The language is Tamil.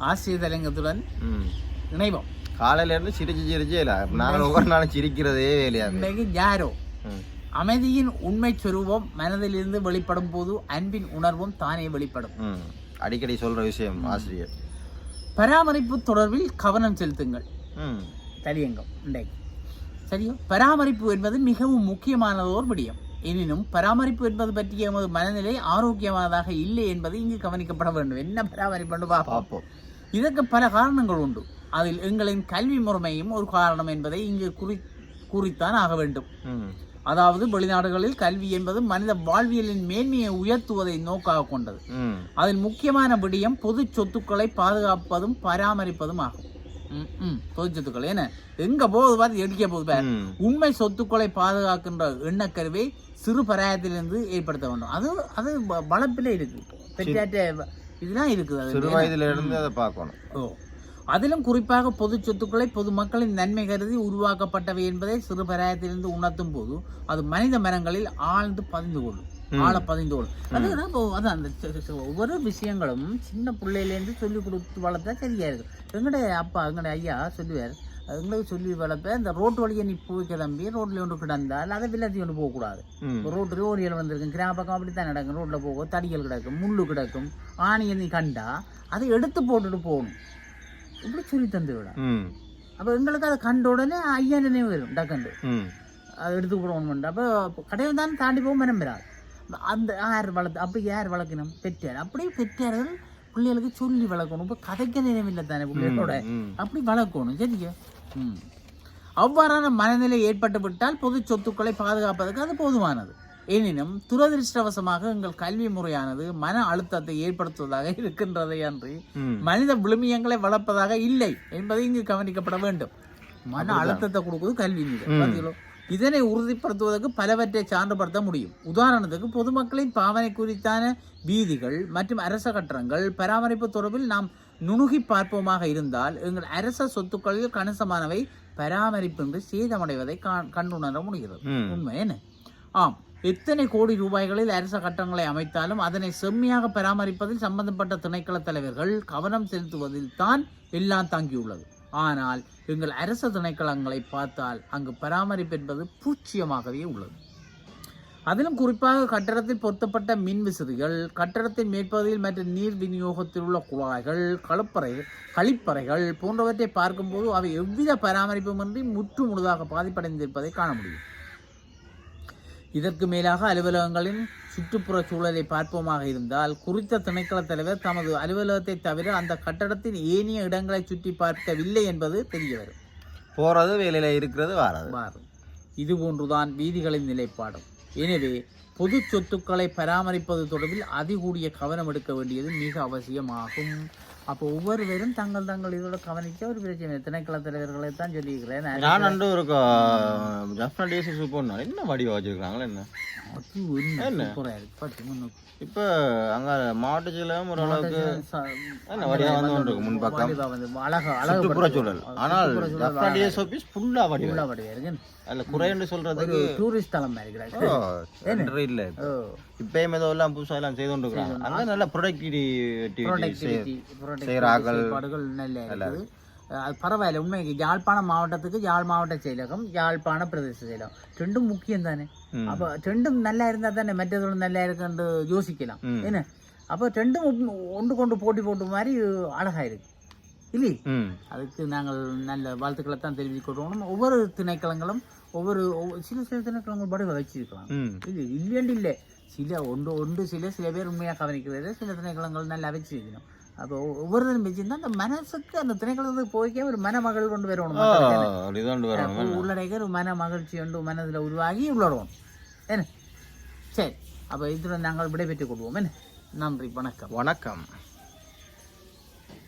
ஆசிரிய தலைங்கத்துடன் ம். இணைவோம். காலையில இருந்து சிரிச்சு சிரிச்சு இல்ல நாங்கள் ஒவ்வொரு நாளும் சிரிக்கிறதே வேலையா இன்றைக்கு யாரோ அமைதியின் உண்மை சொருவம் மனதிலிருந்து வெளிப்படும் போது அன்பின் உணர்வும் தானே வெளிப்படும். அடிக்கடி சொல்ற விஷயம் ஆசிரியர். பராமரிப்பு தொடர்பில் கவனம் செலுத்துங்கள். தலியங்கம் இன்றைக்கு சரியோ? பராமரிப்பு என்பது மிகவும் முக்கியமானதோர் விடயம். எனினும் பராமரிப்பு என்பது பற்றிய எமது மனநிலை ஆரோக்கியமானதாக இல்லை என்பது இங்கு கவனிக்கப்பட வேண்டும். என்ன பராமரிப்பு பார்ப்போம். இதற்கு பல காரணங்கள் உண்டு. அதில் எங்களின் கல்வி முறைமையும் ஒரு காரணம் என்பதை இங்கு குறி குறித்தான் ஆக வேண்டும். அதாவது வெளிநாடுகளில் கல்வி என்பது மனித வாழ்வியலின் மேன்மையை உயர்த்துவதை நோக்காக கொண்டது. அதில் முக்கியமான விடயம் பொது சொத்துக்களை பாதுகாப்பதும் பராமரிப்பதும் ஆகும். பொது சொத்துக்கள் என்ன? எங்க போகுது பார்த்து எடிக்க போகுது பாரு. ம். உண்மை சொத்துக்களை பாதுகாக்கின்ற எண்ணக்கருவை சிறு பராயத்திலிருந்து ஏற்படுத்த வேண்டும். அது அது வ- வளர்ப்பிலே இருக்கு. பெற்றாற்ற இதெல்லாம் இருக்குது அது சிறு வயதுல இருந்து அதை பார்க்கணும். ஓ. அதிலும் குறிப்பாக பொது சொத்துக்களை பொதுமக்களின் நன்மை கருதி உருவாக்கப்பட்டவை என்பதை சிறு பராயத்திலிருந்து உணர்த்தும் போது அது மனித மனங்களில் ஆழ்ந்து பதிந்து கொள்ளும். ஆழ பதிந்து கொள்ளும். அதுதான் அதான் அந்த ஒவ்வொரு விஷயங்களும் சின்ன பிள்ளையிலேருந்து சொல்லி கொடுத்து வளர்த்தா சரியா இருக்கு எங்கடைய அப்பா எங்கடைய ஐயா சொல்லுவார் எங்களுக்கு சொல்லி வளர்ப்ப இந்த ரோட்டு வழியை நீ போய் கிளம்பி ரோட்ல ஒன்று கிடந்தால் அதை வில்லாத்தி கொண்டு போகக்கூடாது. ரோட்டு ஓரியல் வந்திருக்கும். கிராம பக்கம் அப்படித்தான் நடக்கும். ரோட்டில் போகும். தடிகள் கிடக்கும். முள்ளு கிடக்கும். ஆணியை நீ கண்டா அதை எடுத்து போட்டுட்டு போகணும். இப்படி சொல்லி தந்து விட. அப்போ எங்களுக்கு அதை கண்ட உடனே ஐயா நினைவு வரும். டக்கண்டு அதை எடுத்து போடணும் அப்போ கடையை தான் தாண்டி போக மனம் பெறாது அந்த யார் வளர்த்து அப்போ யார் வளர்க்கணும்? பெற்றார். அப்படியே பெற்றார்கள் பிள்ளைகளுக்கு சொல்லி வளர்க்கணும். இப்போ கதைக்க நினைவில்லை தானே பிள்ளைகளோட அப்படி வளர்க்கணும் சரியா ம். அவ்வாறான மனநிலை ஏற்பட்டு விட்டால் பொது சொத்துக்களை பாதுகாப்பதற்கு அது போதுமானது எனினும் துரதிருஷ்டவசமாக எங்கள் கல்வி முறையானது மன அழுத்தத்தை ஏற்படுத்துவதாக இருக்கின்றதை அன்றி மனித விழுமியங்களை வளர்ப்பதாக இல்லை என்பதை இங்கு கவனிக்கப்பட வேண்டும். மன அழுத்தத்தை கொடுக்குது கல்வி மீது? இதனை உறுதிப்படுத்துவதற்கு பலவற்றை சான்றுபடுத்த முடியும். உதாரணத்துக்கு பொதுமக்களின் பாவனை குறித்தான வீதிகள் மற்றும் அரச கட்டடங்கள் பராமரிப்பு தொடர்பில் நாம் நுணுகி பார்ப்போமாக இருந்தால் எங்கள் அரச சொத்துக்களில் கணிசமானவை பராமரிப்பின்றி சேதமடைவதை காண்- கண்டுணர முடிகிறது. உண்மை என்ன? ஆம். எத்தனை கோடி ரூபாய்களில் அரச கட்டங்களை அமைத்தாலும் அதனை செம்மையாக பராமரிப்பதில் சம்பந்தப்பட்ட திணைக்கள தலைவர்கள் கவனம் செலுத்துவதில் தான் எல்லாம் தங்கியுள்ளது. ஆனால் எங்கள் அரச திணைக்களங்களை பார்த்தால் அங்கு பராமரிப்பு என்பது பூச்சியமாகவே உள்ளது. அதிலும் குறிப்பாக கட்டடத்தில் பொருத்தப்பட்ட மின் விசிறிகள் கட்டடத்தின் மேற்பகுதியில் மற்றும் நீர் விநியோகத்தில் உள்ள குழாய்கள் கழுப்பறைகள் கழிப்பறைகள் போன்றவற்றை பார்க்கும்போது அவை எவ்வித பராமரிப்புமின்றி முற்று முழுதாக பாதிப்படைந்திருப்பதை காண முடியும். இதற்கு மேலாக அலுவலகங்களின் சுற்றுப்புற சூழலை பார்ப்போமாக இருந்தால் குறித்த திணைக்கள தலைவர் தமது அலுவலகத்தை தவிர அந்த கட்டடத்தின் ஏனைய இடங்களை சுற்றி பார்க்கவில்லை என்பது தெரிய வரும். போறது வேலையில இருக்கிறது வராது. மாறும் இதுபோன்றுதான் வீதிகளின் நிலைப்பாடும். எனவே பொது சொத்துக்களை பராமரிப்பது தொடர்பில் அதிகூடிய கவனம் எடுக்க வேண்டியது மிக அவசியமாகும். அப்போ ஒவ்வொருவரும் தங்கள் தங்கள் இதோட கவனிக்க ஒரு பிரச்சனை. திணைக்கள தலைவர்களை தான் சொல்லியிருக்கிறேன். நான் அண்டு ஒரு ஜப்னா டிஎஸ்சி சூப்பர் என்ன வடிவா வச்சிருக்காங்களா என்ன? இப்போ அங்க மாவட்ட செயலகம் ஓரளவுக்கு என்ன வடிவா வந்து கொண்டிருக்கு முன்பக்கம் அழகா அழகு சுற்றுப்புற சூழல் ஆனால் ஜப்னா டிஎஸ் ஆஃபீஸ் ஃபுல்லா வடிவா. உள்ள வடிவா இருக்கு. குறைன்னு சொல்றதுக்கு டூரிஸ்ட் மாதிரி இருக்கிறாங்க இல்ல. இப்பயும் ஏதோ எல்லாம் புதுசா எல்லாம் செய்து கொண்டு இருக்காங்க அங்க நல்ல ப்ரொடக்டிவிட்டி செயல்பாடுகள் நல்ல இருக்குது. அது பரவாயில்ல உண்மைக்கு யாழ்ப்பாணம் மாவட்டத்துக்கு யாழ் மாவட்ட செயலகம் யாழ்ப்பாண பிரதேச செயலகம். ரெண்டும் முக்கியம் தானே. அப்போ ரெண்டும் நல்லா இருந்தா தானே மற்றதும் நல்லா இருக்குன்னு யோசிக்கலாம். என்ன? அப்போ ரெண்டும் ஒன்று- கொண்டு போட்டி போட்டு மாதிரி அழகா இருக்கு. இல்லை அதுக்கு நாங்கள் நல்ல வாழ்த்துக்களை தான் தெரிவிக்கணும் ஒவ்வொரு திணைக்களங்களும் ஒவ்வொரு சில சில திணைக்களங்கள் படுகை வச்சிருக்கலாம். இல்லை இல்லையண்டு இல்லை. சில ஒன்று ஒன்று சில சில பேர் உண்மையாக கவனிக்கிறது சில திணைக்களங்கள் நல்லா வச்சிருக்கணும். அப்போ ஒவ்வொருத்தரும் வச்சிருந்தா அந்த மனசுக்கு அந்த திணைக்களத்துக்கு போய்க்கே ஒரு மனமகள் கொண்டு வரணும் உள்ளடக்க ஒரு மன மகிழ்ச்சி ஒன்று மனதில் உருவாகி உள்ளடணும் என்ன? சரி அப்போ இதில் நாங்கள் விடைபெற்றுக் கொள்வோம். என்ன? நன்றி வணக்கம். வணக்கம்.